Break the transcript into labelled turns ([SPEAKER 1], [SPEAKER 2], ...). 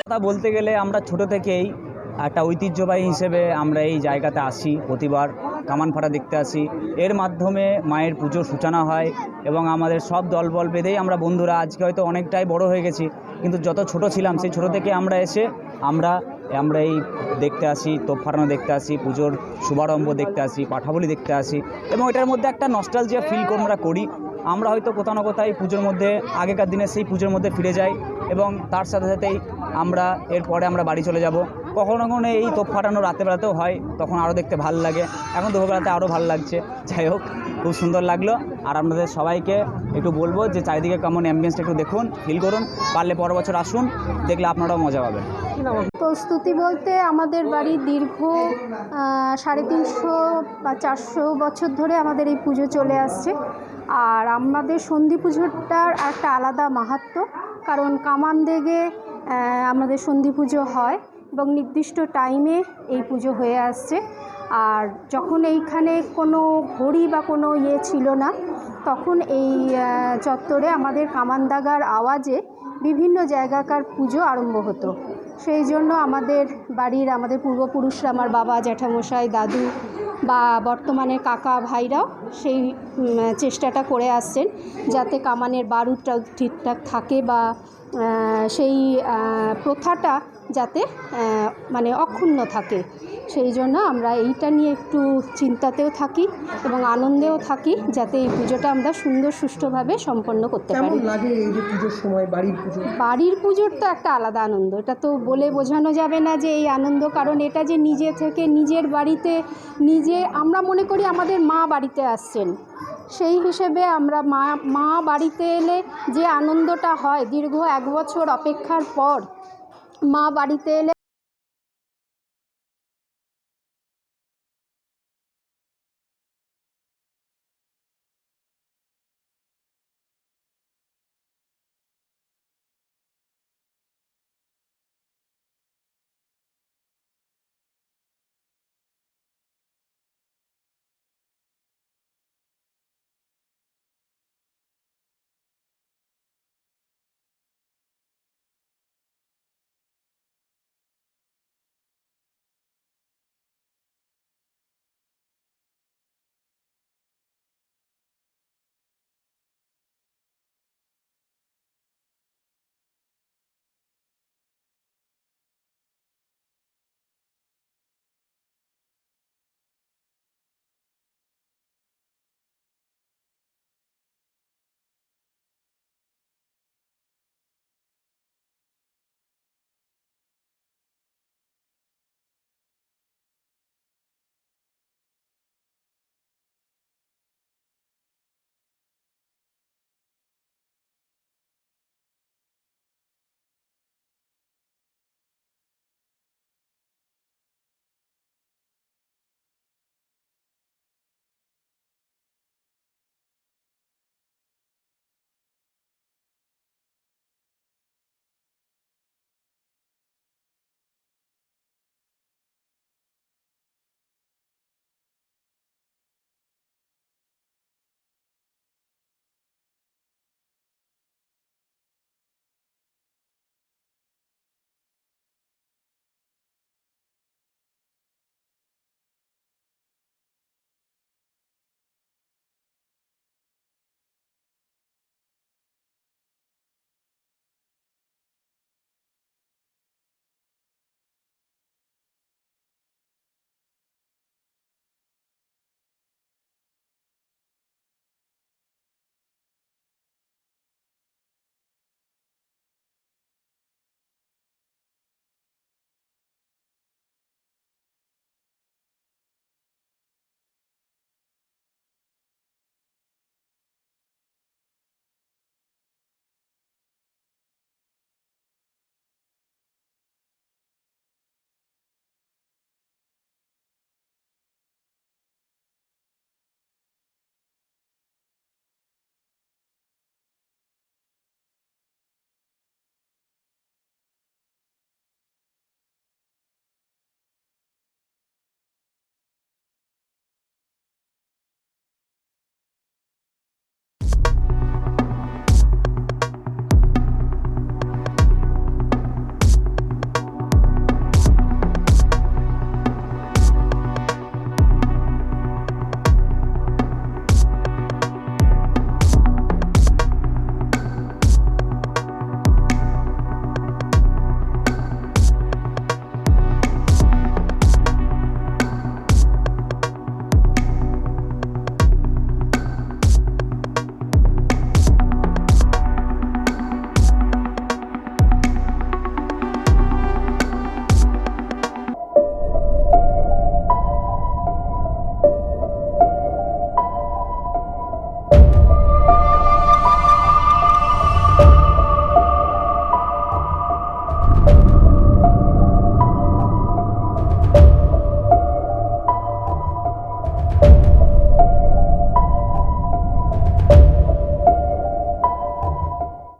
[SPEAKER 1] কথা বলতে গেলে আমরা ছোট থেকেই একটা ঐতিহ্যবাহী হিসেবে আমরা এই জায়গাতে আসি, প্রতিবার কামান ফাটা দেখতে আসি। এর মাধ্যমে মায়ের পুজোর সূচনা হয় এবং আমাদের সব দলবল বেঁধেই আমরা বন্ধুরা, আজকে হয়তো অনেকটাই বড় হয়ে গেছি, কিন্তু যত ছোট ছিলাম, সেই ছোট থেকে আমরা এসে আমরা আমরা এই দেখতে আসি, তোপ ফাটানো দেখতে আসি, পুজোর শুভারম্ভ দেখতে আসি, পাঠাবলি দেখতে আসি এবং এটার মধ্যে একটা নস্টালজিয়া ফিল আমরা করি। আমরা হয়তো কোথাও না কোথায় পুজোর মধ্যে, আগেকার দিনে সেই পুজোর মধ্যে ফিরে যাই এবং তার সাথে সাথেই আমরা এরপরে আমরা বাড়ি চলে যাব। কখনো কখনো এই তোপ ফাটানো রাতে বেলাতেও হয়, তখন আরও দেখতে ভালো লাগে। এখন দুপুরবেলাতে আরও ভালো লাগছে। যাই হোক। খুব সুন্দর লাগল। আর আপনাদের সবাইকে একটু বলব যে চারিদিকে কেমন অ্যাম্বিয়েন্সটা একটু দেখুন ফিল করুন, পারলে পরের বছর আসুন, দেখলে আপনারাও মজা পাবেন।
[SPEAKER 2] প্রস্তুতি বলতে আমাদের বাড়ি দীর্ঘ সাড়ে তিনশো বা চারশো বছর ধরে আমাদের এই পুজো চলে আসছে। আর আমাদের সন্ধি পুজোটার একটা আলাদা মাহাত্ম্য কারণ কামান দেগে আমাদের সন্ধি পুজো হয় এবং নির্দিষ্ট টাইমে এই পুজো হয়ে আসছে। আর যখন এইখানে কোনো ঘড়ি বা কোনো ইয়ে ছিল না, তখন এই চত্বরে আমাদের কামান দাগার আওয়াজে বিভিন্ন জায়গাকার পুজো আরম্ভ হতো। সেই জন্য আমাদের বাড়ির আমাদের পূর্বপুরুষরা, আমার বাবা, জ্যাঠামশাই, দাদু বা বর্তমানে কাকা ভাইরাও সেই চেষ্টাটা করে আসছেন যাতে কামানের বারুদটা ঠিকঠাক থাকে বা সেই প্রথাটা যাতে মানে অক্ষুণ্ণ থাকে। সেই জন্য আমরা এইটা নিয়ে একটু চিন্তাতেও থাকি এবং আনন্দেও থাকি যাতে এই পুজোটা আমরা সুন্দর সুষ্ঠুভাবে সম্পন্ন করতে পারি।
[SPEAKER 3] লাগে এই যে পুজোর সময় বাড়ির পুজো?
[SPEAKER 2] বাড়ির পুজোর তো একটা আলাদা আনন্দ। এটা তো বলে বোঝানো যাবে না যে এই আনন্দ কারণ এটা যে নিজে থেকে নিজের বাড়িতে নিজে আমরা মনে করি আমাদের মা বাড়িতে আসছেন। সেই হিসেবে আমরা মা মা বাড়িতে এলে যে আনন্দটা হয় দীর্ঘ এক বছর অপেক্ষার পর মা বাড়িতে এলে